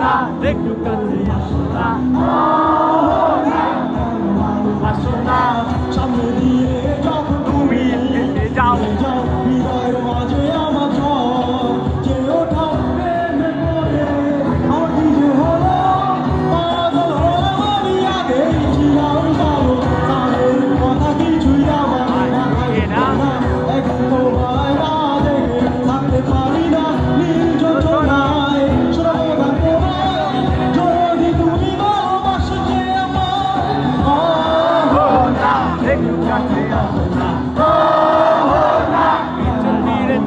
না একটু কাছে আসো না